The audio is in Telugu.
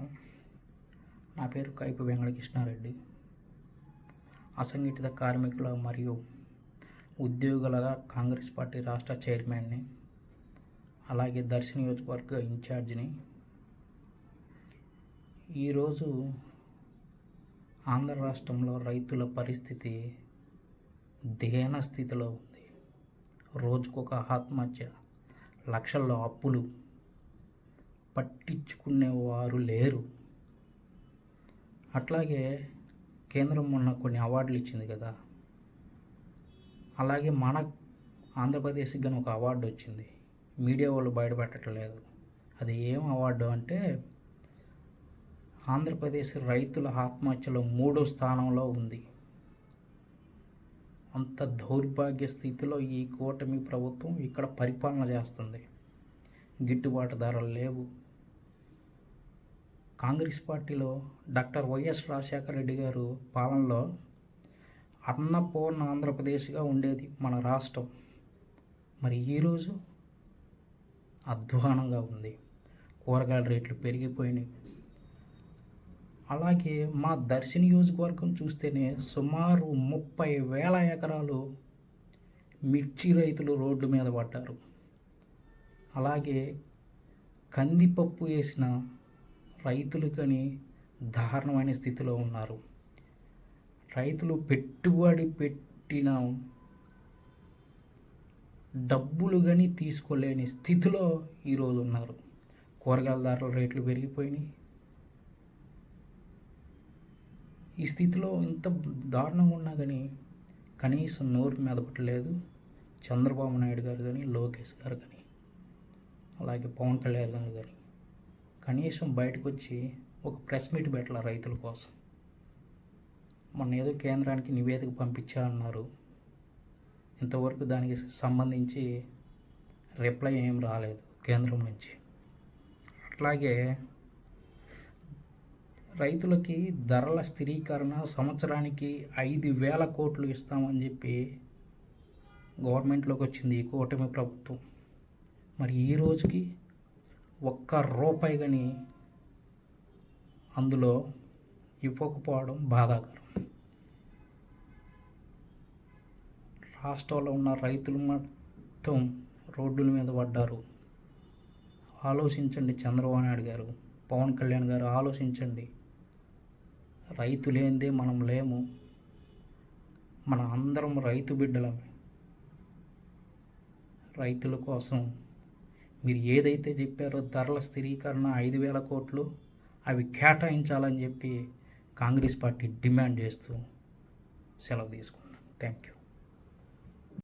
నమస్కారం నా పేరు కైపు వెంకటకృష్ణారెడ్డి. అసంఘటిత కార్మికుల మరియు ఉద్యోగులగా కాంగ్రెస్ పార్టీ రాష్ట్ర చైర్మన్ని అలాగే దర్శి నియోజకవర్గ ఇన్ఛార్జిని. ఈరోజు ఆంధ్ర రాష్ట్రంలో రైతుల పరిస్థితి దేన స్థితిలో ఉంది. రోజుకొక ఆత్మహత్య లక్షల్లో అప్పులు పట్టించుకునేవారు లేరు. అట్లాగే కేంద్రం మొన్న కొన్ని అవార్డులు ఇచ్చింది కదా. అలాగే మన ఆంధ్రప్రదేశ్కి కానీ ఒక అవార్డు వచ్చింది. మీడియా వాళ్ళు బయటపెట్టట్లేదు. అది ఏం అవార్డు అంటే ఆంధ్రప్రదేశ్ రైతుల ఆత్మహత్యలో మూడో స్థానంలో ఉంది. అంత దౌర్భాగ్య స్థితిలో ఈ కూటమి ప్రభుత్వం ఇక్కడ పరిపాలన చేస్తుంది. గిట్టుబాటు ధరలు లేవు. కాంగ్రెస్ పార్టీలో డాక్టర్ వైఎస్ రాజశేఖర రెడ్డి గారు పాలనలో అన్నపూర్ణ ఆంధ్రప్రదేశ్గా ఉండేది మన రాష్ట్రం. మరి ఈరోజు అధ్వానంగా ఉంది. కూరగాయల రేట్లు పెరిగిపోయినాయి. అలాగే మా దర్శి నియోజకవర్గం చూస్తేనే సుమారు ముప్పై వేల ఎకరాలు మిర్చి రైతులు రోడ్డు మీద పడ్డారు. అలాగే కందిపప్పు వేసిన రైతులు కానీ దారుణమైన స్థితిలో ఉన్నారు. రైతులు పెట్టుబడి పెట్టిన డబ్బులు కానీ తీసుకోలేని స్థితిలో ఈరోజు ఉన్నారు. కూరగాయల ధరల రేట్లు పెరిగిపోయినాయి. ఈ స్థితిలో ఇంత దారుణంగా ఉన్నా కానీ కనీసం నోరు మీద పట్టలేదు. చంద్రబాబు నాయుడు గారు కానీ లోకేష్ గారు కానీ అలాగే పవన్ కళ్యాణ్ గారు. కానీ కనీసం బయటకు వచ్చి ఒక ప్రెస్ మీట్ పెట్టాల రైతుల కోసం. మొన్న ఏదో కేంద్రానికి నివేదిక పంపించా అన్నారు. ఇంతవరకు దానికి సంబంధించి రిప్లై ఏం రాలేదు కేంద్రం నుంచి. అట్లాగే రైతులకి ధరల స్థిరీకరణ సంవత్సరానికి ఐదు వేల కోట్లు ఇస్తామని చెప్పి గవర్నమెంట్లోకి వచ్చింది ఈ కూటమి ప్రభుత్వం. మరి ఈ రోజుకి ఒక్క రూపాయి కానీ అందులో ఇవ్వకపోవడం బాధాకరం. రాష్ట్రంలో ఉన్న రైతులు మొత్తం రోడ్డుల మీద పడ్డారు. ఆలోచించండి చంద్రబాబు నాయుడు గారు పవన్ కళ్యాణ్ గారు ఆలోచించండి. రైతు లేనిదే మనం లేము. మన అందరం రైతు బిడ్డలమే. రైతుల కోసం మీరు ఏదైతే చెప్పారో ధరల స్థిరీకరణ ఐదు వేల కోట్లు అవి కేటాయించాలని చెప్పి కాంగ్రెస్ పార్టీ డిమాండ్ చేస్తూ సెలవు తీసుకున్నాను థ్యాంక్ యూ